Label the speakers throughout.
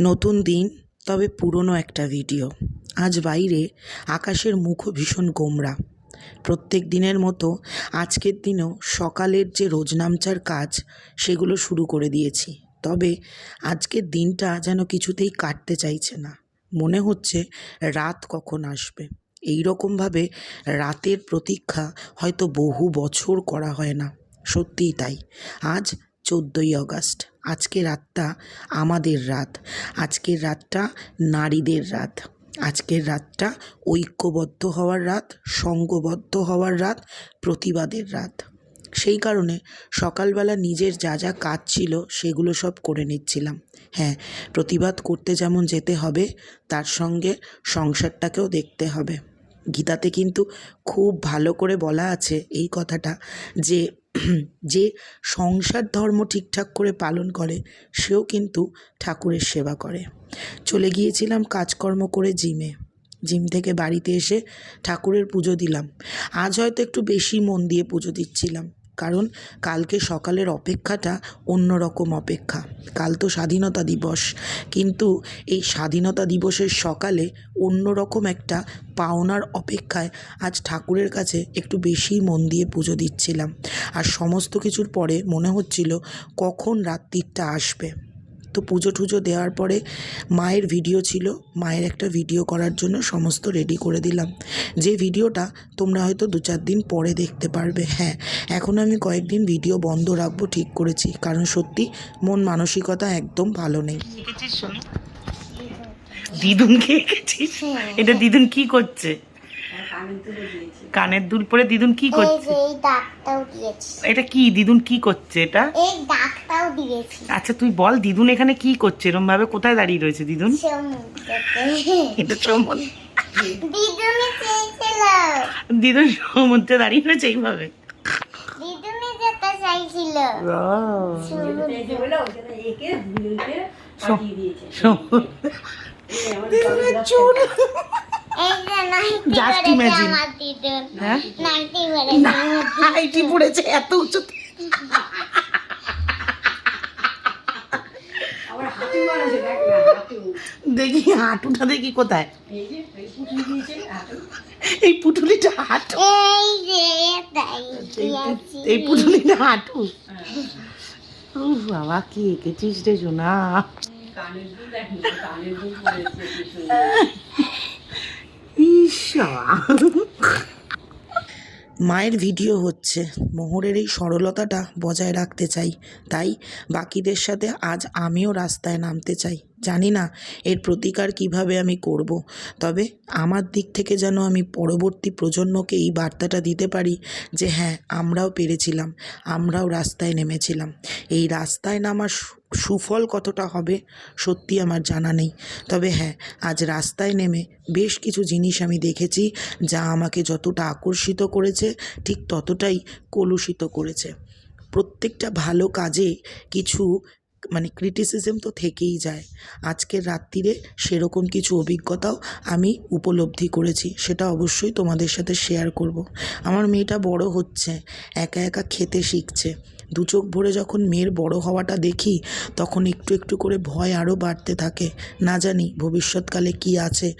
Speaker 1: নতুন দিন, তবে পুরনো একটা ভিডিও। আজ বাইরে আকাশের মুখও ভীষণ গোমরা। প্রত্যেক দিনের মতো আজকের দিনেও সকালের যে রোজনামচার কাজ, সেগুলো শুরু করে দিয়েছি। তবে আজকের দিনটা যেন কিছুতেই কাটতে চাইছে না। মনে হচ্ছে রাত কখন আসবে। এই রকমভাবে রাতের প্রতীক্ষা হয়তো বহু বছর করা হয় না। সত্যিই তাই। আজ চোদ্দোই আগস্ট আজকে রাতটা আমাদের রাত। আজকের রাতটা নারীদের রাত। আজকের রাতটা ঐক্যবদ্ধ হওয়ার রাত, সঙ্গবদ্ধ হওয়ার রাত, প্রতিবাদের রাত। সেই কারণে সকালবেলা নিজের যা যা কাজ ছিল সেগুলো সব করে নিচ্ছিলাম। হ্যাঁ প্রতিবাদ করতে যেমন যেতে হবে, তার সঙ্গে সংসারটাকেও দেখতে হবে। গীতাতে কিন্তু খুব ভালো করে বলা আছে এই কথাটা যে যে সংসার ধর্ম ঠিকঠাক করে পালন করে, সেও কিন্তু ঠাকুরের সেবা করে। চলে গিয়েছিলাম কাজকর্ম করে জিমে। জিম থেকে বাড়িতে এসে ঠাকুরের পুজো দিলাম। আজ হয়তো একটু বেশি মন দিয়ে পুজো দিচ্ছিলাম। কারণ কালকে সকালের অপেক্ষাটা অন্যরকম অপেক্ষা। কাল তো স্বাধীনতা দিবস। কিন্তু এই স্বাধীনতা দিবসের সকালে অন্যরকম একটা পাওনার অপেক্ষায় আজ ঠাকুরের কাছে একটু বেশি মন দিয়ে পুজো দিচ্ছিলাম। আর সমস্ত কিছুর পরে মনে হচ্ছিল কখন রাত্রিটা আসবে। তো পুজো টুজো দেওয়ার পরে মায়ের ভিডিও ছিল, মায়ের একটা ভিডিও করার জন্য সমস্ত রেডি করে দিলাম। যে ভিডিওটা তোমরা হয়তো দু চার দিন পরে দেখতে পারবে। হ্যাঁ এখন আমি কয়েকদিন ভিডিও বন্ধ রাখব ঠিক করেছি, কারণ সত্যি মন মানসিকতা একদম ভালো নেই। দিদুনকে এটা দিদুন কি করছে? কানের দুল পরে দিদুন কি করছে? এটা কি? দিদুন কি করছে এটা? আচ্ছা তুই বল দিদুন এখানে কি করছে? এরম ভাবে কোথায় দাঁড়িয়ে রয়েছে দিদুন? এটা সমুদ্র।
Speaker 2: দিদুন
Speaker 1: সমুদ্রে দাঁড়িয়ে রয়েছে এইভাবে।
Speaker 2: দিদুনি দিদুন
Speaker 1: হ্যাঁ?
Speaker 2: নাইটি
Speaker 1: পড়েছে এত উঁচুতে দেখি হাঁটুটা দেখি কোথায়। এই পুটুলিটা হাঁটু।
Speaker 2: এই
Speaker 1: পুটুলিটা হাঁটু। বাবা কি এঁকেছিস রে সোনা। ঈশা মায়ের ভিডিও হচ্ছে, মোহরের এই সরলতাটা বজায় রাখতে চাই। তাই বাকিদের সাথে আজ আমিও রাস্তায় নামতে চাই। জানি না এর প্রতিকার কীভাবে আমি করব। তবে আমার দিক থেকে যেন আমি পরবর্তী প্রজন্মকে এই বার্তাটা দিতে পারি যে হ্যাঁ আমরাও পেরেছিলাম, আমরাও রাস্তায় নেমেছিলাম। এই রাস্তায় নামার সুফল কতটা হবে সত্যি আমার জানা নেই। তবে হ্যাঁ আজ রাস্তায় নেমে বেশ কিছু জিনিস আমি দেখেছি যা আমাকে যতটা আকর্ষিত করেছে, ঠিক ততটাই কলুষিত করেছে। প্রত্যেকটা ভালো কাজে কিছু মানে ক্রিটিসিজম তো থেকেই যায়। আজকের রাত্রিরে সেরকম কিছু অভিজ্ঞতাও আমি উপলব্ধি করেছি, সেটা অবশ্যই তোমাদের সাথে শেয়ার করব। আমার মেয়েটা বড় হচ্ছে, একা একা খেতে শিখছে। দু চোখ ভরে যখন মেয়ের বড় হওয়াটা দেখি, তখন একটু একটু করে ভয় আরও বাড়তে থাকে। না জানি ভবিষ্যৎকালে কি আছে।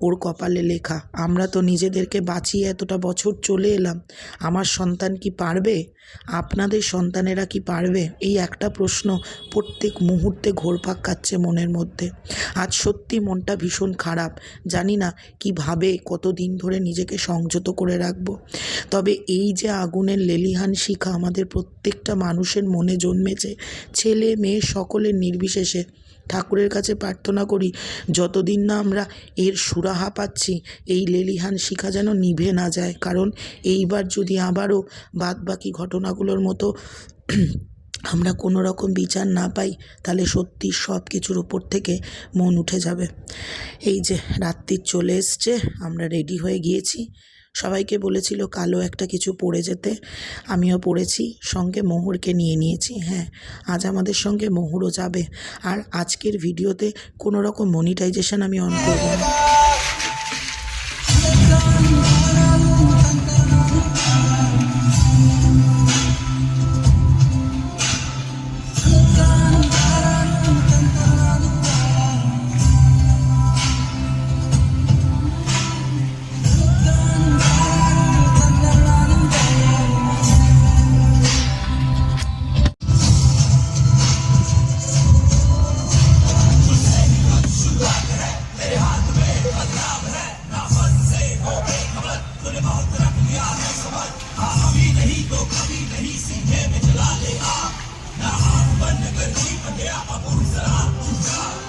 Speaker 1: ওর কপালে লেখা, আমরা তো নিজেদেরকে বাঁচিয়ে এতটা বছর চলে এলাম। আমার সন্তান কি পারবে? আপনাদের সন্তানেরা কি পারবে? এই একটা প্রশ্ন প্রত্যেক মুহূর্তে ঘোরপাক খাচ্ছে মনের মধ্যে। আজ সত্যি মনটা ভীষণ খারাপ। জানি না কীভাবে কতদিন ধরে নিজেকে সংযত করে রাখব। তবে এই যে আগুনের লেলিহান শিখা আমাদের প্রত্যেকটা মানুষের মনে জন্মেছে, ছেলে, মেয়ে, সকলের নির্বিশেষে ঠাকুরের কাছে প্রার্থনা করি, যতদিন না আমরা এর সুরাহা পাচ্ছি, এই লেলিহান শিখা যেন নিভে না যায়। কারণ এইবার যদি আবারও বাদ বাকি ঘটনাগুলোর মতো আমরা কোনো রকম বিচার না পাই, তাহলে সত্যি সব কিছুর উপর থেকে মন উঠে যাবে। এই যে রাত্রির চলে এসছে, আমরা রেডি হয়ে গিয়েছি। সবাইকে বলেছিল, কালো একটা কিছু পড়ে যেতে। আমিও পড়েছি, সঙ্গে মোহরকে নিয়ে নিয়েছি। হ্যাঁ আজ আমাদের সঙ্গে মোহরও যাবে। আর আজকের ভিডিওতে কোনো রকম মনিটাইজেশন আমি অন করব না। दिया है समझ हाँ अभी नहीं तो कभी नहीं सीधे में चला ले आ ना हाथ बंद कर जीवन गया अब उस रात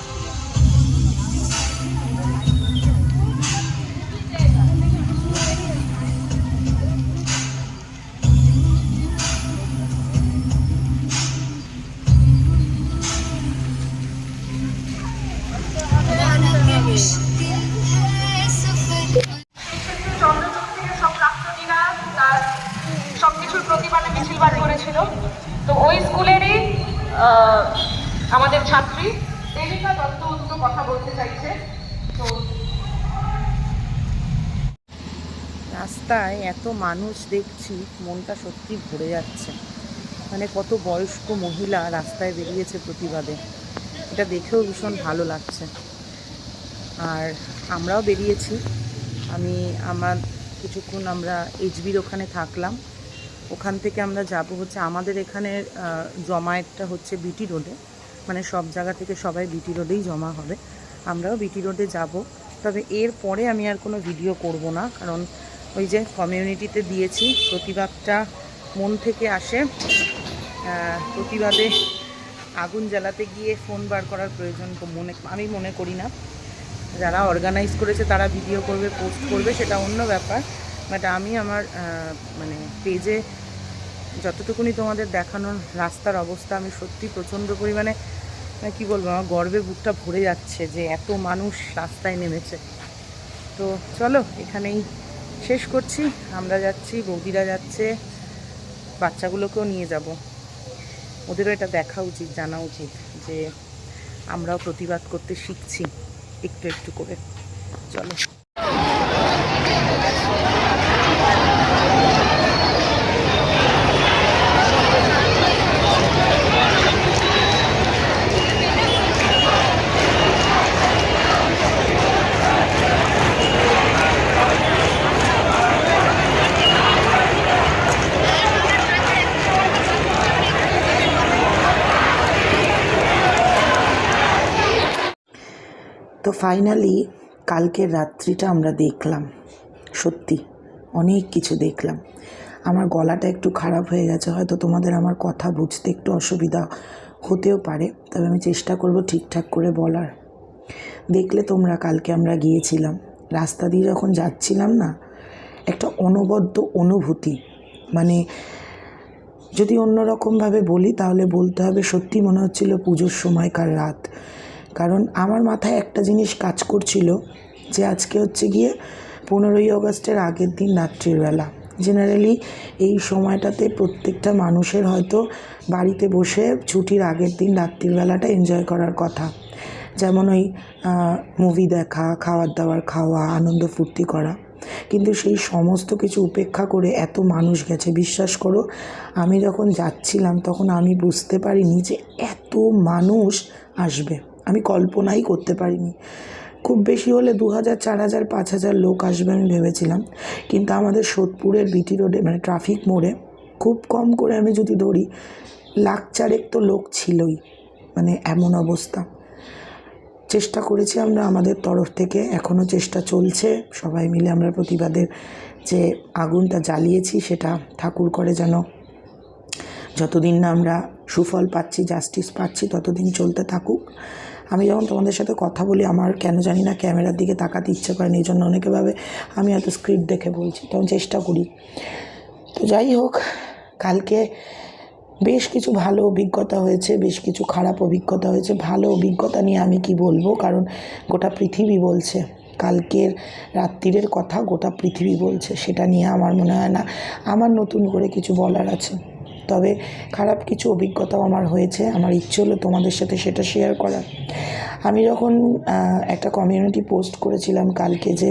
Speaker 3: আমাদের ছাত্রী। দেবিকা দত্ত
Speaker 1: দুটো কথা বলতে চাইছে। তো রাস্তায় এত মানুষ দেখছি, মনটা সত্যি ভরে যাচ্ছে। মানে কত বয়স্ক মহিলা রাস্তায় বেরিয়েছে প্রতিবাদে। এটা দেখেও ভীষণ ভালো লাগছে। আর আমরাও বেরিয়েছি। আমি আমার কিছুক্ষণ আমরা এইচবির ওখানে থাকলাম। ওখান থেকে আমরা যাব হচ্ছে, আমাদের এখানে জমায়েতটা হচ্ছে বিটি রোডে মানে সব জায়গা থেকে সবাই বিটি রোডেই জমা হবে। আমরাও বিটি রোডে যাব। তবে এর পরে আমি আর কোনো ভিডিও করব না, কারণ ওই যে কমিউনিটিতে দিয়েছি, প্রতিবাদটা মন থেকে আসে। প্রতিবাদে আগুন জ্বালাতে গিয়ে ফোন বার করার প্রয়োজন মনে, আমি মনে করি না। যারা অর্গানাইজ করেছে তারা ভিডিও করবে পোস্ট করবে, সেটা অন্য ব্যাপার। বাট আমি আমার মানে পেজে যতটুকুনি তোমাদের দেখানোর রাস্তার অবস্থা, আমি সত্যি প্রচণ্ড পরিমাণে মানে কী বলব, আমার গর্বে বুকটা ভরে যাচ্ছে যে এত মানুষ রাস্তায় নেমেছে। তো চলো, এখানেই শেষ করছি। আমরা যাচ্ছি, বৌদিরা যাচ্ছে, বাচ্চাগুলোকেও নিয়ে যাব। ওদেরও এটা দেখা উচিত, জানা উচিত যে আমরাও প্রতিবাদ করতে শিখছি একটু একটু করে। চলো। ফাইনালি কালকের রাত্রিটা আমরা দেখলাম। সত্যি, অনেক কিছু দেখলাম। আমার গলাটা একটু খারাপ হয়ে গেছে, হয়তো তোমাদের আমার কথা বুঝতে একটু অসুবিধা হতেও পারে, তবে আমি চেষ্টা করব ঠিকঠাক করে বলার। দেখলে তোমরা কালকে আমরা গিয়েছিলাম। রাস্তা দিয়ে যখন যাচ্ছিলাম না, একটা অনবদ্য অনুভূতি মানে যদি অন্যরকমভাবে বলি, তাহলে বলতে হবে সত্যি মনে হচ্ছিল পুজোর সময়কার রাত। কারণ আমার মাথায় একটা জিনিস কাজ করছিল যে আজকে হচ্ছে গিয়ে পনেরোই আগস্টের আগের দিন রাত্রির বেলা। জেনারেলি এই সময়টাতে প্রত্যেকটা মানুষের হয়তো বাড়িতে বসে ছুটির আগের দিন রাত্রির বেলাটা এনজয় করার কথা। যেমন ওই মুভি দেখা খাওয়ার দাওয়ার খাওয়া, আনন্দ ফুর্তি করা। কিন্তু সেই সমস্ত কিছু উপেক্ষা করে এত মানুষ গেছে, বিশ্বাস করো, আমি যখন যাচ্ছিলাম তখন আমি বুঝতে পারিনি যে এত মানুষ আসবে। আমি কল্পনাই করতে পারিনি। খুব বেশি হলে দু হাজার, চার হাজার, পাঁচ হাজার লোক আসবে আমি ভেবেছিলাম। কিন্তু আমাদের সোদপুরের বিটি রোডে মানে ট্রাফিক মোড়ে খুব কম করে আমি যদি ধরি, লাখ চারেক তো লোক ছিলই মানে এমন অবস্থা। চেষ্টা করেছি আমরা আমাদের তরফ থেকে এখনও চেষ্টা চলছে। সবাই মিলে আমরা প্রতিবাদের যে আগুনটা জ্বালিয়েছি, সেটা ঠাকুর করে যেন যতদিন না আমরা সুফল পাচ্ছি জাস্টিস পাচ্ছি, ততদিন চলতে থাকুক। আমি যখন তোমাদের সাথে কথা বলি, আমার কেন জানি না ক্যামেরার দিকে তাকাতে ইচ্ছে করেনি এই জন্য অনেকে ভাবে আমি হয়তো স্ক্রিপ্ট দেখে বলছি, তখন চেষ্টা করি। তো যাই হোক, কালকে বেশ কিছু ভালো অভিজ্ঞতা হয়েছে, বেশ কিছু খারাপ অভিজ্ঞতা হয়েছে। ভালো অভিজ্ঞতা নিয়ে আমি কি বলব? কারণ গোটা পৃথিবী বলছে, কালকের রাত্রিরের কথা গোটা পৃথিবী বলছে, সেটা নিয়ে আমার মনে হয় না। আমার নতুন করে কিছু বলার আছে। তবে খারাপ কিছু অভিজ্ঞতাও আমার হয়েছে। আমার ইচ্ছে হলো তোমাদের সাথে সেটা শেয়ার করার। আমি যখন একটা কমিউনিটি পোস্ট করেছিলাম কালকে যে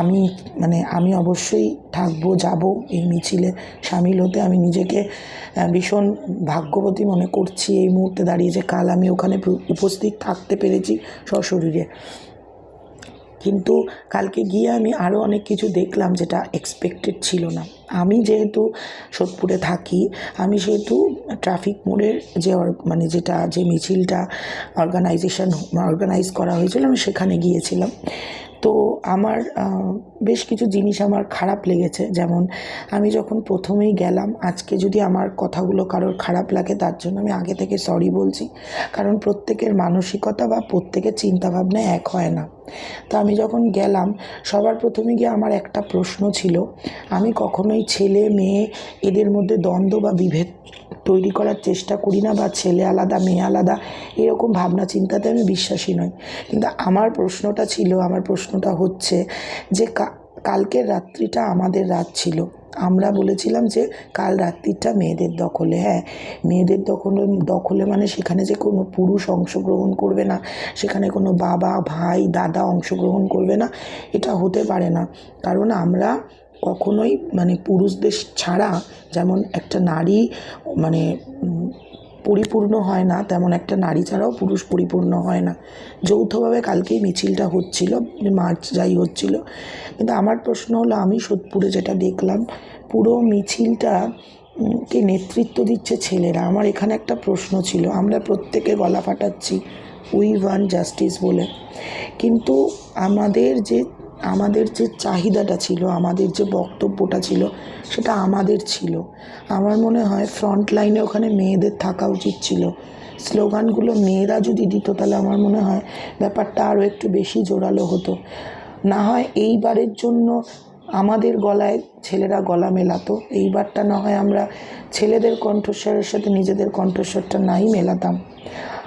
Speaker 1: আমি মানে আমি অবশ্যই থাকব, যাব এই মিছিলে, সামিল হতে। আমি নিজেকে ভীষণ ভাগ্যবতী মনে করছি এই মুহূর্তে দাঁড়িয়ে যে কাল আমি ওখানে উপস্থিত থাকতে পেরেছি সশরীরে। কিন্তু কালকে গিয়ে আমি আরও অনেক কিছু দেখলাম যেটা এক্সপেক্টেড ছিল না। আমি যেহেতু সোদপুরে থাকি, আমি সেহেতু ট্রাফিক মোড়ের যে মানে যেটা, যে মিছিলটা অর্গানাইজেশন অর্গানাইজ করা হয়েছিল, আমি সেখানে গিয়েছিলাম। তো আমার বেশ কিছু জিনিস আমার খারাপ লেগেছে। যেমন, আমি যখন প্রথমেই গেলাম, আজকে যদি আমার কথাগুলো কারোর খারাপ লাগে, তার জন্য আমি আগে থেকে সরি বলছি। কারণ প্রত্যেকের মানসিকতা বা প্রত্যেকের চিন্তাভাবনা এক হয় না। তো আমি যখন গেলাম, সবার প্রথমে গিয়ে আমার একটা প্রশ্ন ছিল, আমি কখনোই ছেলে, মেয়ে, এদের মধ্যে দ্বন্দ্ব বা বিভেদ তৈরি করার চেষ্টা করি না বা ছেলে আলাদা, মেয়ে আলাদা, এরকম ভাবনা, চিন্তাতে আমি বিশ্বাসী নই। কিন্তু আমার প্রশ্নটা ছিল, আমার প্রশ্নটা হচ্ছে যে কালকের রাত্রিটা আমাদের রাত ছিল। আমরা বলেছিলাম যে কাল রাত্রিটা মেয়েদের দখলে। হ্যাঁ মেয়েদের দখলে দখলে মানে সেখানে যে কোনো পুরুষ অংশগ্রহণ করবে না, সেখানে কোনো বাবা, ভাই, দাদা অংশগ্রহণ করবে না, এটা হতে পারে না। কারণ আমরা কখনোই মানে পুরুষদের ছাড়া যেমন একটা নারী মানে পরিপূর্ণ হয় না, তেমন একটা নারী ছাড়াও পুরুষ পরিপূর্ণ হয় না। যৌথভাবে কালকেই মিছিলটা হচ্ছিল, মার্চ যাই হচ্ছিল। কিন্তু আমার প্রশ্ন হলো, আমি সোদপুরে যেটা দেখলাম, পুরো মিছিলটা কে নেতৃত্ব দিচ্ছে ছেলেরা? আমার এখানে একটা প্রশ্ন ছিল, আমরা প্রত্যেকে গলা ফাটাচ্ছি, উই ওয়ান জাস্টিস বলে। কিন্তু আমাদের যে আমাদের যে চাহিদাটা ছিল, আমাদের যে বক্তব্যটা ছিল, সেটা আমাদের ছিল। আমার মনে হয় ফ্রন্ট লাইনে ওখানে মেয়েদের থাকা উচিত ছিল। স্লোগানগুলো মেয়েরা যদি দিত, তাহলে আমার মনে হয় ব্যাপারটা আরও একটু বেশি জোরালো হতো। না হয় এইবারের জন্য আমাদের গলায় ছেলেরা গলা মেলাতো, এইবারটা না হয় আমরা ছেলেদের কণ্ঠস্বরের সাথে নিজেদের কণ্ঠস্বরটা নাই মেলাতাম।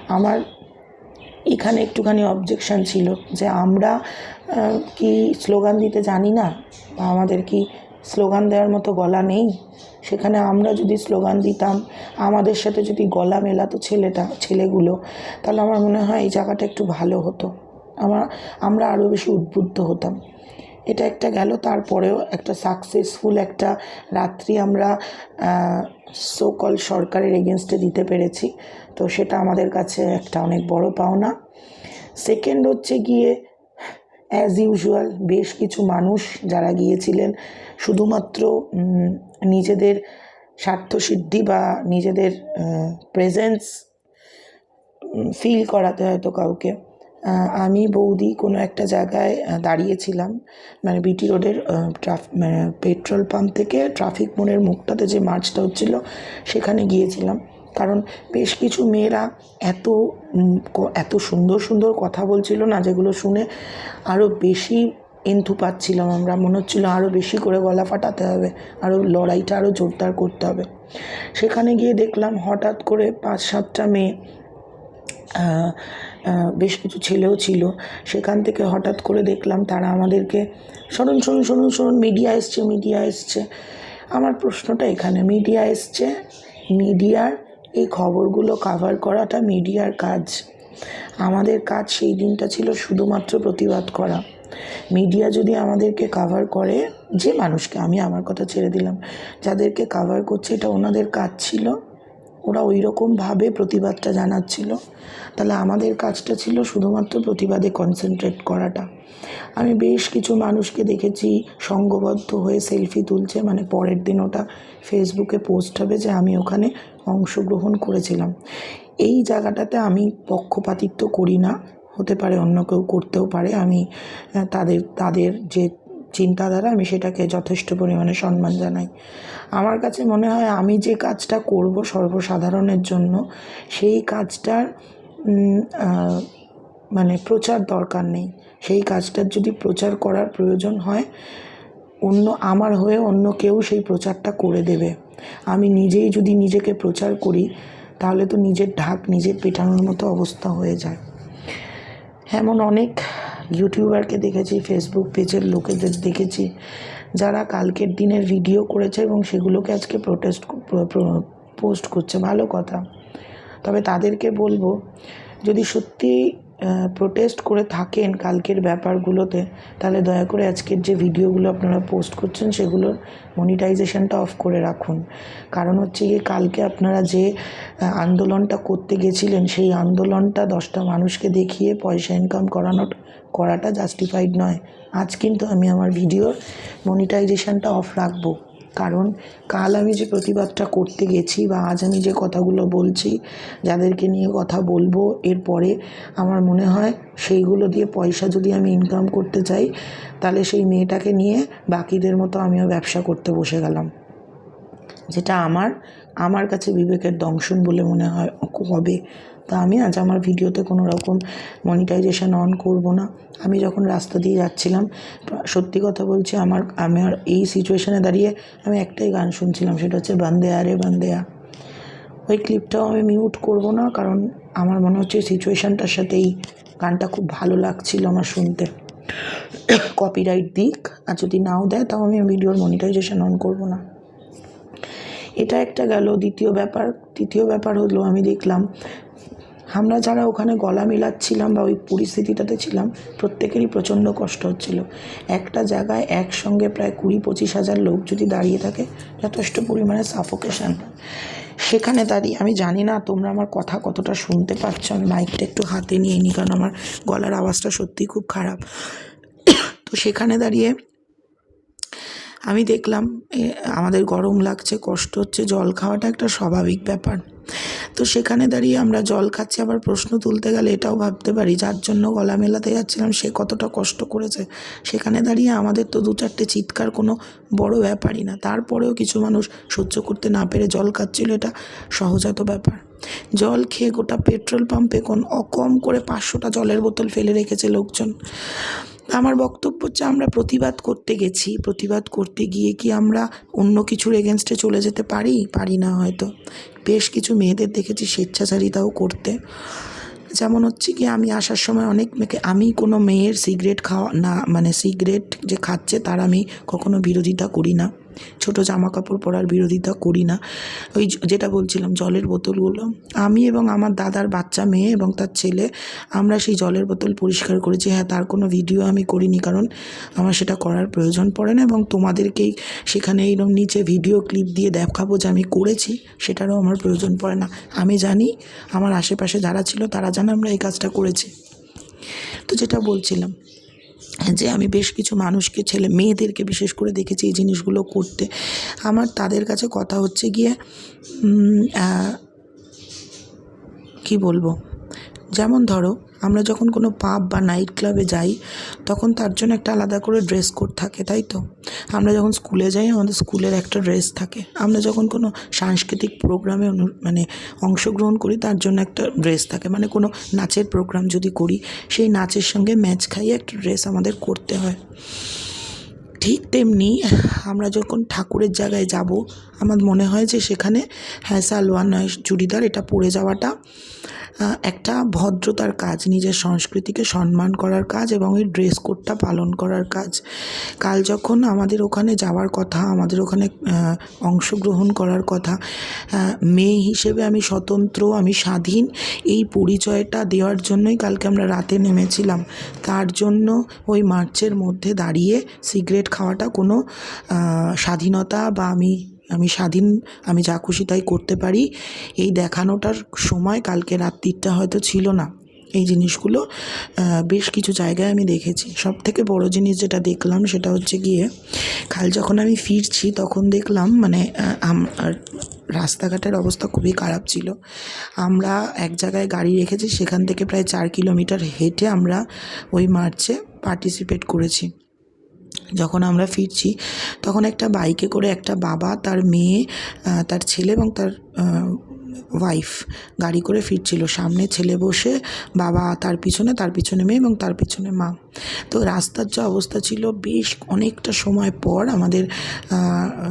Speaker 1: আমার এখানে একটুখানি অবজেকশন ছিল যে আমরা কি স্লোগান দিতে জানি না, বা আমাদের কি স্লোগান দেওয়ার মতো গলা নেই? সেখানে আমরা যদি স্লোগান দিতাম, আমাদের সাথে যদি গলা মেলাতো ছেলেটা, ছেলেগুলো, তাহলে আমার মনে হয় এই জায়গাটা একটু ভালো হতো। আমার আমরা আরও বেশি উদ্বুদ্ধ হতাম। এটা একটা গেল, তারপরেও একটা সাকসেসফুল একটা রাত্রি আমরা সোকল সরকারের এগেনস্টে দিতে পেরেছি। তো সেটা আমাদের কাছে একটা অনেক বড় পাওনা। সেকেন্ড হচ্ছে গিয়ে অ্যাজ ইউজুয়াল বেশ কিছু মানুষ যারা গিয়েছিলেন, শুধুমাত্র নিজেদের স্বার্থসিদ্ধি বা নিজেদের প্রেজেন্স ফিল করাতে হয়তো কাউকে। আমি বৌদি কোনো একটা জায়গায় দাঁড়িয়েছিলাম মানে বিটি রোডের ট্রাফ পেট্রোল পাম্প থেকে ট্রাফিক মোড়ের মুখটাতে যে মার্চটা হচ্ছিল, সেখানে গিয়েছিলাম। কারণ বেশ কিছু মেয়েরা এত এত সুন্দর সুন্দর কথা বলছিল না, যেগুলো শুনে আরও বেশি এন্থু পাচ্ছিলাম আমরা। মনে হচ্ছিল আরও বেশি করে গলা ফাটাতে হবে আরও লড়াইটা আরও জোরদার করতে হবে। সেখানে গিয়ে দেখলাম হঠাৎ করে পাঁচ, সাতটা মেয়ে বেশ কিছু ছেলেও ছিল। সেখান থেকে হঠাৎ করে দেখলাম তারা আমাদেরকে শুনুন শুনুন শুনুন শুনুন মিডিয়া এসছে মিডিয়া এসছে। আমার প্রশ্নটা এখানে মিডিয়া এসছে? মিডিয়ার এই খবরগুলো কাভার করাটা মিডিয়ার কাজ। আমাদের কাজ সেই দিনটা ছিল শুধুমাত্র প্রতিবাদ করা। মিডিয়া যদি আমাদেরকে কাভার করে, যে মানুষকে, আমি আমার কথা ছেড়ে দিলাম, যাদেরকে কাভার করছে, এটা ওনাদের কাজ ছিল। ওরা ওই রকমভাবে প্রতিবাদটা জানাচ্ছিল। তাহলে আমাদের কাজটা ছিল শুধুমাত্র প্রতিবাদে কনসেন্ট্রেট করাটা। আমি বেশ কিছু মানুষকে দেখেছি সঙ্গবদ্ধ হয়ে সেলফি তুলছে মানে পরের দিন ওটা ফেসবুকে পোস্ট হবে যে আমি ওখানে অংশগ্রহণ করেছিলাম। এই জায়গাটাতে আমি পক্ষপাতিত্ব করি না, হতে পারে অন্য কেউ করতেও পারে। আমি তাদের তাদের যে চিন্তাধারা, আমি সেটাকে যথেষ্ট পরিমাণে সম্মান জানাই। আমার কাছে মনে হয় আমি যে কাজটা করব সর্বসাধারণের জন্য, সেই কাজটার মানে প্রচার দরকার নেই। সেই কাজটার যদি প্রচার করার প্রয়োজন হয় অন্য আমার হয়ে অন্য কেউ সেই প্রচারটা করে দেবে। আমি নিজেই যদি নিজেকে প্রচার করি, তাহলে তো নিজের ঢাক নিজে পেটানোর মতো অবস্থা হয়ে যায়। এমন অনেক ইউটিউবারকে দেখেছি ফেসবুক পেজের লোকেদের দেখেছি, যারা কালকের দিনের ভিডিও করেছে এবং সেগুলোকে আজকে প্রোটেস্ট পোস্ট করছে। ভালো কথা। তবে তাদেরকে বলব, যদি সত্যি প্রোটেস্ট করে থাকেন কালকের ব্যাপারগুলোতে, তাহলে দয়া করে আজকের যে ভিডিওগুলো আপনারা পোস্ট করছেন সেগুলোর মনিটাইজেশনটা অফ করে রাখুন। কারণ হচ্ছে গিয়ে কালকে আপনারা যে আন্দোলনটা করতে গেছিলেন, সেই আন্দোলনটা দশটা মানুষকে দেখিয়ে পয়সা ইনকাম করানো করাটা জাস্টিফাইড নয়। আজ কিন্তু আমি আমার ভিডিওর মনিটাইজেশনটা অফ রাখব। কারণ কাল আমি যে প্রতিবাদটা করতে গেছি বা আজ আমি যে কথাগুলো বলছি, যাদেরকে নিয়ে কথা বলব এরপরে আমার মনে হয় সেইগুলো দিয়ে পয়সা যদি আমি ইনকাম করতে চাই, তাহলে সেই মেয়েটাকে নিয়ে বাকিদের মতো আমিও ব্যবসা করতে বসে গেলাম। যেটা আমার আমার কাছে বিবেকের দংশন বলে মনে হয় হবে তা আমি আজ আমার ভিডিওতে কোনো রকম মনিটাইজেশন অন করব না। আমি যখন রাস্তা দিয়ে যাচ্ছিলাম, সত্যি কথা বলছি, আমার আমার এই সিচুয়েশানে দাঁড়িয়ে আমি একটাই গান শুনছিলাম, সেটা হচ্ছে বান্দে আরে বান্দেয়া ওই ক্লিপটাও আমি মিউট করব না, কারণ আমার মনে হচ্ছে সিচুয়েশানটার সাথে এই গানটা খুব ভালো লাগছিল আমার শুনতে। কপিরাইট দিক, আর যদি নাও দেয়, তাও আমি ভিডিওর মনিটাইজেশান অন করব না। এটা একটা গেল দ্বিতীয় ব্যাপার। তৃতীয় ব্যাপার হলো, আমি দেখলাম আমরা যারা ওখানে গলা মিলাচ্ছিলাম বা ওই পরিস্থিতিটাতে ছিলাম, প্রত্যেকেরই প্রচণ্ড কষ্ট হচ্ছিল। একটা জায়গায় একসঙ্গে প্রায় কুড়ি পঁচিশ হাজার লোক যদি দাঁড়িয়ে থাকে, যথেষ্ট পরিমাণে সাফোকেশন সেখানে দাঁড়িয়ে, আমি জানি না তোমরা আমার কথা কতটা শুনতে পাচ্ছ, আমি মাইকটা একটু হাতে নিয়ে নিই কারণ আমার গলার আওয়াজটা সত্যিই খুব খারাপ। তো সেখানে দাঁড়িয়ে আমি দেখলাম আমাদের গরম লাগছে, কষ্ট হচ্ছে, জল খাওয়াটা একটা স্বাভাবিক ব্যাপার। তো সেখানে দাঁড়িয়ে আমরা জল খাচ্ছি। আবার প্রশ্ন তুলতে গেলে এটাও ভাবতে পারি, যার জন্য গলা মেলাতে যাচ্ছিলাম, সে কতটা কষ্ট করেছে। সেখানে দাঁড়িয়ে আমাদের তো দু চারটে চিৎকার কোনো বড় ব্যাপারই না। তারপরেও কিছু মানুষ সহ্য করতে না পেরে জল খাচ্ছিল, এটা সহজাত ব্যাপার। জল খেয়ে গোটা পেট্রোল পাম্পে কোন অকম করে পাঁচশোটা জলের বোতল ফেলে রেখেছে লোকজন। আমার বক্তব্য হচ্ছে আমরা প্রতিবাদ করতে গেছি। প্রতিবাদ করতে গিয়ে কি আমরা অন্য কিছুর এগেনস্টে চলে যেতে পারি? পারি না হয়তো। বেশ কিছু মেয়েদের দেখেছি স্বেচ্ছাচারিতাও করতে। যেমন হচ্ছে কি, আমি আসার সময় অনেক মেয়েকে, আমি কোনো মেয়ের সিগারেট খাওয়া না মানে সিগারেট যে খাচ্ছে তার আমি কখনো বিরোধিতা করি না। ছোট জামা কাপড় পরার বিরোধিতা করি না। ওই যেটা বলছিলাম, জলের বোতলগুলো। আমি এবং আমার দাদার বাচ্চা মেয়ে এবং তার ছেলে, আমরা সেই জলের বোতল পরিষ্কার করেছি। হ্যাঁ তার কোনো ভিডিও আমি করিনি কারণ আমার সেটা করার প্রয়োজন পড়ে না এবং তোমাদেরকেই সেখানে এইরকম নিচে ভিডিও ক্লিপ দিয়ে দেখাবো যে আমি করেছি, সেটারও আমার প্রয়োজন পড়ে না। আমি জানি আমার আশেপাশে যারা ছিল তারা জানে আমরা এই কাজটা করেছি। তো যেটা বলছিলাম যে আমি বেশ কিছু মানুষকে, ছেলে মেয়েদেরকে বিশেষ করে দেখেছি এই জিনিসগুলো করতে। আমার তাদের কাছে কথা হচ্ছে গিয়ে কি বলব? যেমন ধরো আমরা যখন কোনো পাব বা নাইট ক্লাবে যাই, তখন তার জন্য একটা আলাদা করে ড্রেস কোড থাকে, তাই তো? আমরা যখন স্কুলে যাই, আমাদের স্কুলের একটা ড্রেস থাকে। আমরা যখন কোনো সাংস্কৃতিক প্রোগ্রামে মানে অংশগ্রহণ করি, তার জন্য একটা ড্রেস থাকে। মানে কোনো নাচের প্রোগ্রাম যদি করি, সেই নাচের সঙ্গে ম্যাচ খাইয়ে একটা ড্রেস আমাদের করতে হয়। ঠিক তেমনি আমরা যখন ঠাকুরের জায়গায় যাব, আমার মনে হয় যে সেখানে হ্যাঁ সালোয়ার নয়, চুড়িদার, এটা পরে যাওয়াটা একটা ভদ্রতার কাজ, নিজের সংস্কৃতিকে সম্মান করার কাজ এবং এই ড্রেস কোডটা পালন করার কাজ। কাল যখন আমাদের ওখানে যাওয়ার কথা, আমাদের ওখানে অংশগ্রহণ করার কথা মেয়ে হিসেবে আমি স্বতন্ত্র, আমি স্বাধীন, এই পরিচয়টা দেওয়ার জন্যই কালকে আমরা রাতে নেমেছিলাম। তার জন্য ওই মার্চের মধ্যে দাঁড়িয়ে সিগারেট খাওয়াটা কোনো স্বাধীনতা বা আমি আমি স্বাধীন, আমি যা খুশি তাই করতে পারি। এই দেখানোটার সময় কালকে রাত্রিটা হয়তো ছিল না। এই জিনিসগুলো বেশ কিছু জায়গায় আমি দেখেছি। সব থেকে বড় জিনিস যেটা দেখলাম সেটা হচ্ছে গিয়ে, কাল যখন আমি ফিরছি তখন দেখলাম মানে রাস্তাঘাটের অবস্থা খুবই খারাপ ছিল। আমরা এক জায়গায় গাড়ি রেখেছি, সেখান থেকে প্রায় চার কিলোমিটার হেঁটে আমরা ওই মার্চে পার্টিসিপেট করেছি। যখন আমরা ফিরছি, তখন একটা বাইকে করে একটা বাবা, তার মেয়ে তার ছেলে এবং তার ওয়াইফ গাড়ি করে ফিরছিল। সামনে ছেলে বসে, বাবা তার পিছনে তার পিছনে মেয়ে এবং তার পিছনে মা। তো রাস্তার যা অবস্থা ছিল, বেশ অনেকটা সময় পর আমাদের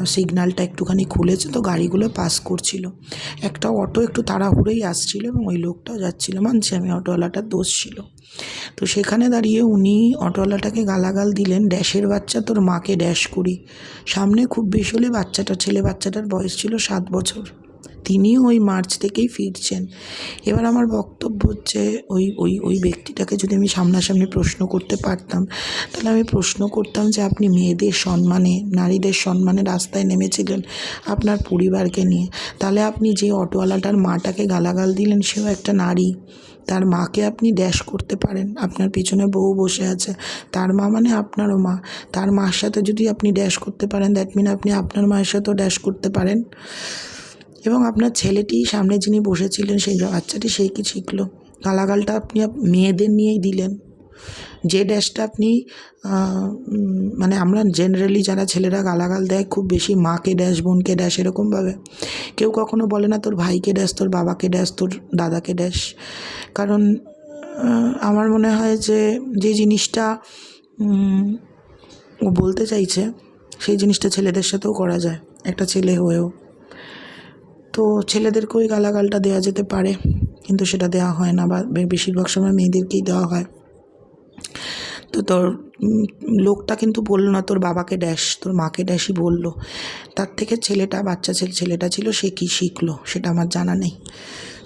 Speaker 1: সিগন্যালটা একটুখানি খুলেছে, তো গাড়িগুলো পাস করছিল। একটা অটো একটু তাড়াহুড়োই আসছিল এবং ওই লোকটাও যাচ্ছিল। মানছি আমি অটোওয়ালাটার দোষ ছিল। তো সেখানে দাঁড়িয়ে উনি অটোওয়ালাটাকে গালাগাল দিলেন, ড্যাশের বাচ্চা, তোর মাকে ড্যাশ করি। সামনে খুব বেশি হলে বাচ্চাটা, ছেলে বাচ্চাটার বয়স ছিল সাত বছর। তিনিও ওই মার্চ থেকেই ফিরছেন। এবার আমার বক্তব্য হচ্ছে, ওই ওই ওই ব্যক্তিটাকে যদি আমি সামনাসামনি প্রশ্ন করতে পারতাম, তাহলে আমি প্রশ্ন করতাম যে, আপনি মেয়েদের সম্মানে, নারীদের সম্মানে রাস্তায় নেমেছিলেন আপনার পরিবারকে নিয়ে। তাহলে আপনি যে অটোওয়ালাটার মাটাকে গালাগাল দিলেন, সেও একটা নারী। তার মাকে আপনি ড্যাশ করতে পারেন। আপনার পিছনে বউ বসে আছে। তার মা মানে আপনারও মা। তার মার সাথে যদি আপনি ড্যাশ করতে পারেন দ্যাট মিন আপনি আপনার মায়ের সাথেও ড্যাশ করতে পারেন। এবং আপনার ছেলেটি সামনে যিনি বসেছিলেন, সেই বাচ্চাটি সেই কি শিখলো? গালাগালটা আপনি আপ- মেয়েদের নিয়েই দিলেন। যে ড্যাশটা আপনি মানে আমরা জেনারেলি যারা ছেলেরা গালাগাল দেয় খুব বেশি মাকে ড্যাশ, বোনকে ড্যাশ এরকমভাবে। কেউ কখনো বলে না তোর ভাইকে ড্যাশ, তোর বাবাকে ড্যাশ, তোর দাদাকে ড্যাশ। কারণ আমার মনে হয় যে যে জিনিসটা ও বলতে চাইছে, সেই জিনিসটা ছেলেদের সাথেও করা যায়, একটা ছেলে হয়েও। তো ছেলেদেরকে ওই গালাগালটা দেওয়া যেতে পারে, কিন্তু সেটা দেওয়া হয় না বা, বেশিরভাগ সময় মেয়েদেরকেই দেওয়া হয়। তো তোর লোকটা কিন্তু বলল না তোর বাবাকে ড্যাশ তোর মাকে ড্যাশই বলল। তার থেকে ছেলেটা, বাচ্চা ছেলে, ছেলেটা ছিল, সে কী শিখলো সেটা আমার জানা নেই।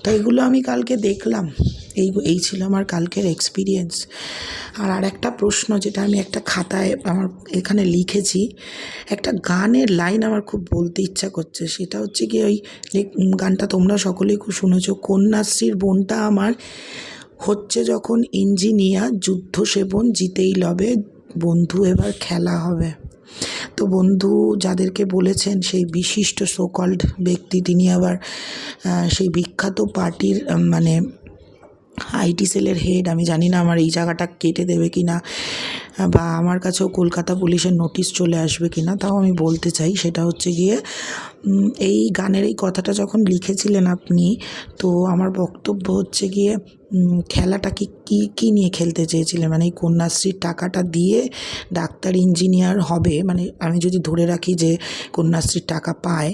Speaker 1: তো এগুলো আমি কালকে দেখলাম। এই এই ছিল আমার কালকের এক্সপিরিয়েন্স আর আর একটা প্রশ্ন যেটা আমি একটা খাতায় আমার এখানে লিখেছি, একটা গানের লাইন আমার খুব বলতে ইচ্ছা করছে। সেটা হচ্ছে কি ওই গানটা তোমরা সকলেই খুব শুনেছো, কন্যাশ্রীর বোনটা আমার হচ্ছে যখন ইঞ্জিনিয়ার যুদ্ধ সেবন জিতেই লবে, বন্ধু এবার খেলা হবে। তো বন্ধু যাদেরকে বলেছেন, সেই বিশিষ্ট সোকল্ড ব্যক্তি, তিনি আবার সেই বিখ্যাত পার্টির মানে আইটি সেলের হেড আমি জানি না আমার এই জায়গাটা কেটে দেবে কি না বা আমার কাছেও কলকাতা পুলিশের নোটিশ চলে আসবে কি না তাও আমি বলতে চাই। সেটা হচ্ছে গিয়ে এই গানের এই কথাটা যখন লিখেছিলেন আপনি তো আমার বক্তব্য হচ্ছে গিয়ে উম, খেলাটা কি কী কী নিয়ে খেলতে চেয়েছিলেন? মানে এই কন্যাশ্রীর টাকাটা দিয়ে ডাক্তার ইঞ্জিনিয়ার হবে মানে আমি যদি ধরে রাখি যে কন্যাশ্রীর টাকা পায়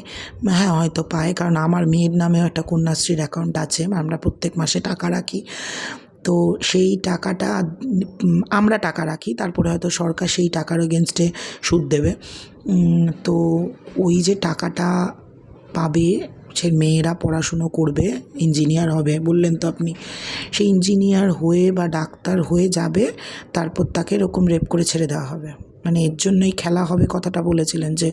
Speaker 1: হ্যাঁ হয়তো পায় কারণ আমার মেয়ের নামেও একটা কন্যাশ্রীর অ্যাকাউন্ট আছে আমরা প্রত্যেক মাসে টাকা রাখি। তো সেই টাকাটা আমরা টাকা রাখি, তারপরে হয়তো সরকার সেই টাকার এগেনস্টে সুদ দেবে। তো ওই যে টাকাটা পাবে, সে মেয়েরা পড়াশুনো করবে ইঞ্জিনিয়ার হবে, বললেন তো আপনি। সেই ইঞ্জিনিয়ার হয়ে বা ডাক্তার হয়ে যাবে, তারপর তাকে এরকম রেপ করে ছেড়ে দেওয়া হবে। মানে এর জন্যই খেলা হবে কথাটা বলেছিলেন যে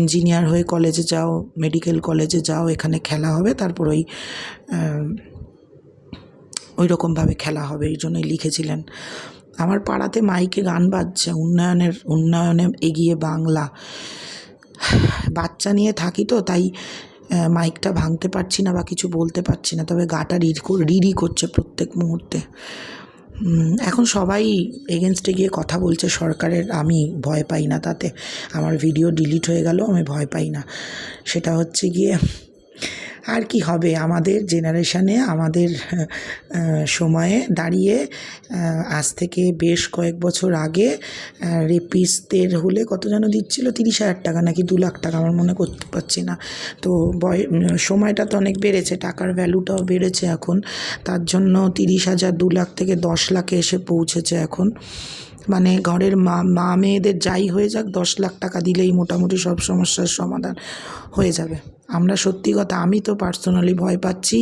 Speaker 1: ইঞ্জিনিয়ার হয়ে কলেজে যাও মেডিকেল কলেজে যাও, এখানে খেলা হবে, তারপর ওই ওই রকমভাবে খেলা হবে, এই জন্যই লিখেছিলেন। আমার পাড়াতে মাইকে গান বাজছে, উন্নয়নের, উন্নয়নে এগিয়ে বাংলা। বাচ্চা নিয়ে থাকি তো, তাই মাইকটা ভাঙতে পারছি না বা কিছু বলতে পারছি না, তবে গাটা রিড রিডি করছে প্রত্যেক মুহূর্তে। এখন সবাই এগেনস্টে গিয়ে কথা বলছে, সরকারের আমি ভয় পাই না তাতে। আমার ভিডিও ডিলিট হয়ে গেল আমি ভয় পাই না। সেটা হচ্ছে গিয়ে আর কি হবে আমাদের জেনারেশানে আমাদের সময়ে দাঁড়িয়ে আজ থেকে বেশ কয়েক বছর আগে রেপিসদের হলে কত যেন দিচ্ছিল? তিরিশ হাজার টাকা নাকি দু লাখ টাকা, আমার মনে করতে পারছি না। তো বয় সময়টা তো অনেক বেড়েছে, টাকার ভ্যালুটাও বেড়েছে এখন। তার জন্য তিরিশ হাজার দু লাখ থেকে দশ লাখে এসে পৌঁছেছে এখন। মানে ঘরের মা মা মেয়েদের যাই হয়ে যাক, দশ লাখ টাকা দিলেই মোটামুটি সব সমস্যার সমাধান হয়ে যাবে। আমরা সত্যি কথা, আমি তো পার্সোনালি ভয় পাচ্ছি।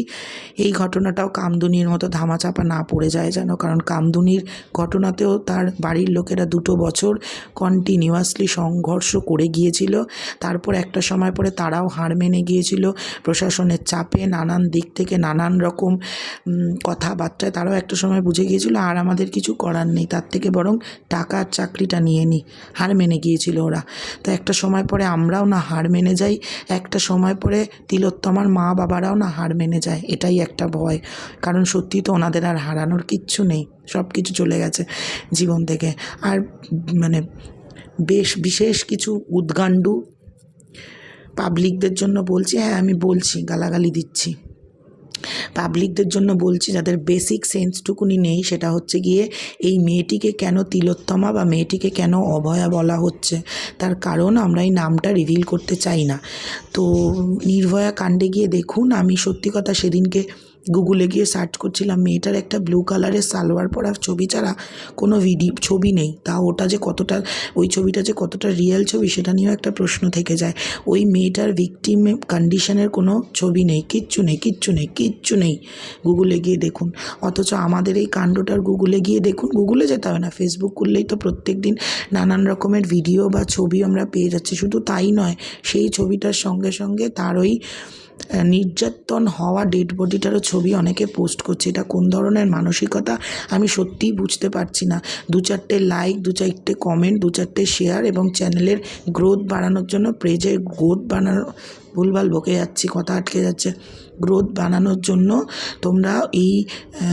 Speaker 1: এই ঘটনাটাও কামদুনির মতো ধামাচাপা না পড়ে যায় যেন, কারণ কামদুনির ঘটনাতেও তার বাড়ির লোকেরা দুটো বছর কন্টিনিউয়াসলি সংঘর্ষ করে গিয়েছিল। তারপর একটা সময় পরে তারাও হার মেনে গিয়েছিল। প্রশাসনের চাপে নানান দিক থেকে নানান রকম কথাবার্তায় তারাও একটা সময় বুঝে গিয়েছিল, আর আমাদের কিছু করার নেই। তার থেকে বরং টাকা আর চাকরিটা নিয়ে নিই হার মেনে গিয়েছিল ওরা। তো একটা সময় পরে আমরাও না হার মেনে যাই, একটা সময় পরে তিলোত্তমার মা বাবারাও না হার মেনে যায়, এটাই একটা ভয়। কারণ সত্যি তো ওনাদের আর হারানোর কিচ্ছু নেই, সব কিছু চলে গেছে জীবন থেকে। আর মানে বেশ বিশেষ কিছু উদ্গান্ডু পাবলিকদের জন্য বলছি হ্যাঁ আমি বলছি, গালাগালি দিচ্ছি। পাবলিকদের জন্য বলছি, যাদের বেসিক সেন্সটুকুনি নেই, সেটা হচ্ছে গিয়ে এই মেয়েটিকে কেন তিলোত্তমা বা মেয়েটিকে কেন অভয়া বলা হচ্ছে? তার কারণ আমরা এই নামটা রিভিল করতে চাই না। তো নির্ভয়া কাণ্ডে গিয়ে দেখুন, আমি সত্যি কথা সেদিনকে গুগলে গিয়ে সার্চ করছিলাম, মেয়েটার একটা ব্লু কালারের সালোয়ার পরা ছবি ছাড়া কোনো ভিডিও ছবি নেই। তা ওটা যে কতটা, ওই ছবিটা যে কতটা রিয়েল ছবি সেটা নিয়েও একটা প্রশ্ন থেকে যায়। ওই মেয়েটার ভিকটিম কন্ডিশনের কোনো ছবি নেই, কিচ্ছু নেই কিচ্ছু নেই কিচ্ছু নেই। গুগলে গিয়ে দেখুন। অথচ আমাদের এই কাণ্ডটার গুগলে গিয়ে দেখুন। গুগলে যেতে হবে না। ফেসবুক করলেই তো প্রত্যেক দিন নানান রকমের ভিডিও বা ছবি আমরা পেয়ে যাচ্ছি। শুধু তাই নয়, সেই ছবিটার সঙ্গে সঙ্গে তার ওই নির্যাতন হওয়া ডেড বডিটারও ছবি অনেকে পোস্ট করছে। এটা কোন ধরনের মানসিকতা? আমি সত্যিই বুঝতে পারছি না। দু চারটে লাইক দু চারটে কমেন্ট দু চারটে শেয়ার এবং চ্যানেলের গ্রোথ বাড়ানোর জন্য পেজের গ্রোথ বানানো, ভুলভাল বকে যাচ্ছি, কথা আটকে যাচ্ছে। গ্রোথ বানানোর জন্য তোমরা এই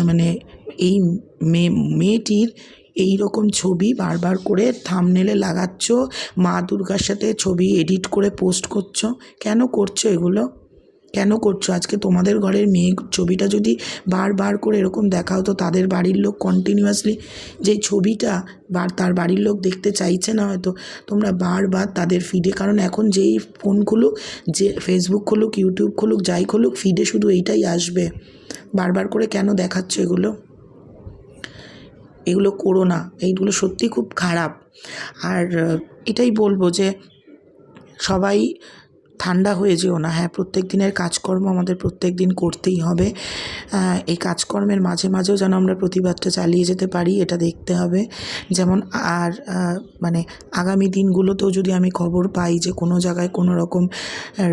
Speaker 1: মানে এই মেয়ে মেয়েটির এই রকম ছবি বারবার করে থামনেলে লাগাচ্ছ, মা দুর্গার সাথে ছবি এডিট করে পোস্ট করছ। কেন করছ এগুলো? কেন করছ? আজকে তোমাদের ঘরের মেয়ে ছবিটা যদি বারবার করে এরকম দেখা হতো তাদের বাড়ির লোক কন্টিনিউয়াসলি যে ছবিটা বার, তার বাড়ির লোক দেখতে চাইছে না হয়তো। তোমরা বারবার তাদের ফিডে কারণ এখন যেই ফোন খুলুক, যে ফেসবুক খুলুক ইউটিউব খুলুক, যাই খুলুক ফিডে শুধু এইটাই আসবে। বারবার করে কেন দেখাচ্ছ এগুলো? এগুলো করো না, এইগুলো সত্যি খুব খারাপ। আর এটাই বলব যে সবাই ঠান্ডা হয়ে যেও না। হ্যাঁ প্রত্যেক দিনের কাজকর্ম আমাদের প্রত্যেক দিন করতেই হবে। এই কাজকর্মের মাঝে মাঝেও যেন আমরা প্রতিবাদটা চালিয়ে যেতে পারি, এটা দেখতে হবে। যেমন আর মানে আগামী দিনগুলোতেও যদি আমি খবর পাই যে কোনো জায়গায় কোনো রকম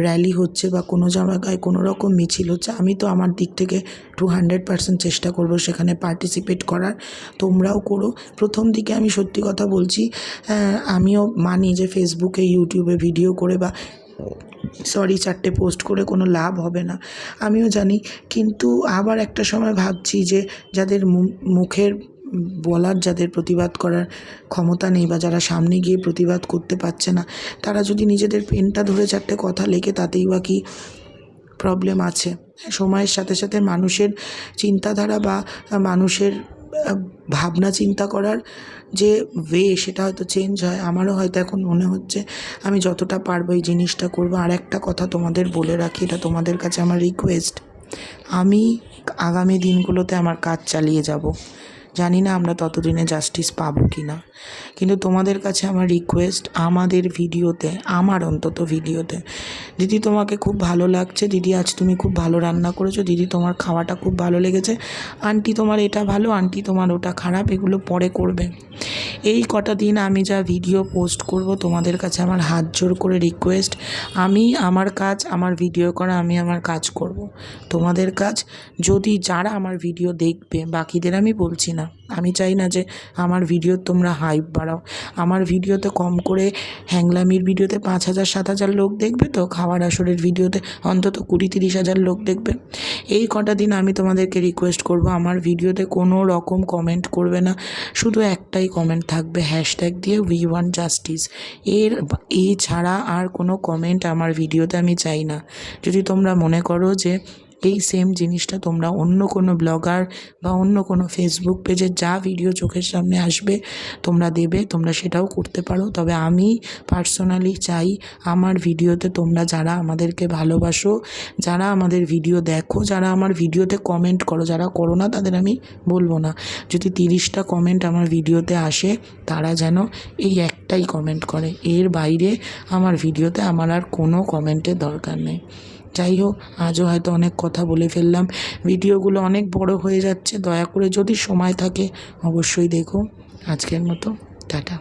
Speaker 1: র্যালি হচ্ছে বা কোনো জায়গায় কোনো রকম মিছিল হচ্ছে, আমি তো আমার দিক থেকে টু হান্ড্রেড পার্সেন্ট চেষ্টা করব সেখানে পার্টিসিপেট করার। তোমরাও করো। প্রথম দিকে আমি সত্যি কথা বলছি আমিও মানি যে ফেসবুকে ইউটিউবে ভিডিও করে বা সরি চারটে পোস্ট করে কোনো লাভ হবে না। আমিও জানি, কিন্তু আবার একটা সময় ভাবছি যে যাদের মুখের বলার, যাদের প্রতিবাদ করার ক্ষমতা নেই বা যারা সামনে গিয়ে প্রতিবাদ করতে পারছে না, তারা যদি নিজেদের পেনটা ধরে চারটে কথা লেখে, তাতেই বা কি প্রবলেম আছে। সময়ের সাথে সাথে মানুষের চিন্তাধারা বা মানুষের ভাবনা চিন্তা করার যে ওয়ে সেটা হয়তো চেঞ্জ হয়, আমারও হয়তো এখন মনে হচ্ছে আমি যতটা পারব এই জিনিসটা করব। আর একটা কথা তোমাদের বলে রাখি, এটা তোমাদের কাছে আমার রিকোয়েস্ট আমি আগামী দিনগুলোতে আমার কাজ চালিয়ে যাব। জানি না আমরা ততদিনে জাস্টিস পাবো কি না কিন্তু তোমাদের কাছে আমার রিকোয়েস্ট আমাদের ভিডিওতে, আমার অন্তত ভিডিওতে, দিদি তোমাকে খুব ভালো লাগছে, দিদি আজ তুমি খুব ভালো রান্না করেছ, দিদি তোমার খাওয়াটা খুব ভালো লেগেছে, আন্টি তোমার এটা ভালো, আন্টি তোমার ওটা খারাপ, এগুলো পরে করবে। এই কটা দিন আমি যা ভিডিও পোস্ট করব, তোমাদের কাছে আমার হাত জোর করে রিকোয়েস্ট আমি আমার কাজ, আমার ভিডিও করা, আমি আমার কাজ করব। তোমাদের কাজ, যদি যারা আমার ভিডিও দেখবে, বাকিদের আমি বলছি না। আমি চাই না যে আমার ভিডিও তোমরা হাইপ বাড়াও। আমার ভিডিওতে কম করে হ্যাংলামির ভিডিওতে পাঁচ হাজার, সাত হাজার লোক দেখবে তো? খাওয়ার আসরের ভিডিওতে অন্তত কুড়ি, তিরিশ হাজার লোক দেখবে। এই কটা দিন আমি তোমাদেরকে রিকোয়েস্ট করব, আমার ভিডিওতে কোনো রকম কমেন্ট করবে না। শুধু একটাই কমেন্ট থাকবে হ্যাশট্যাগ দিয়ে উই ওয়ান জাস্টিস এর এছাড়া আর কোনো কমেন্ট আমার ভিডিওতে আমি চাই না। যদি তোমরা মনে করো যে এই সেম জিনিসটা তোমরা অন্য কোনো ব্লগার বা অন্য কোনো ফেসবুক পেজে যা ভিডিও চোখের সামনে আসবে, তোমরা দেবে, তোমরা সেটাও করতে পারো। তবে আমি পার্সোনালি চাই আমার ভিডিওতে তোমরা যারা আমাদেরকে ভালোবাসো, যারা আমাদের ভিডিও দেখো, যারা আমার ভিডিওতে কমেন্ট করো, যারা করো না, তাদের আমি বলব না। যদি তিরিশটা কমেন্ট আমার ভিডিওতে আসে, তারা যেন এই একটাই কমেন্ট করে। এর বাইরে আমার ভিডিওতে আমার আর কোনো কমেন্টের দরকার নেই। যাই হোক, আজও হয়তো অনেক কথা বলে ফেললাম। ভিডিওগুলো অনেক বড় হয়ে যাচ্ছে, দয়া করে যদি সময় থাকে অবশ্যই দেখো আজকের মতো, টাটা।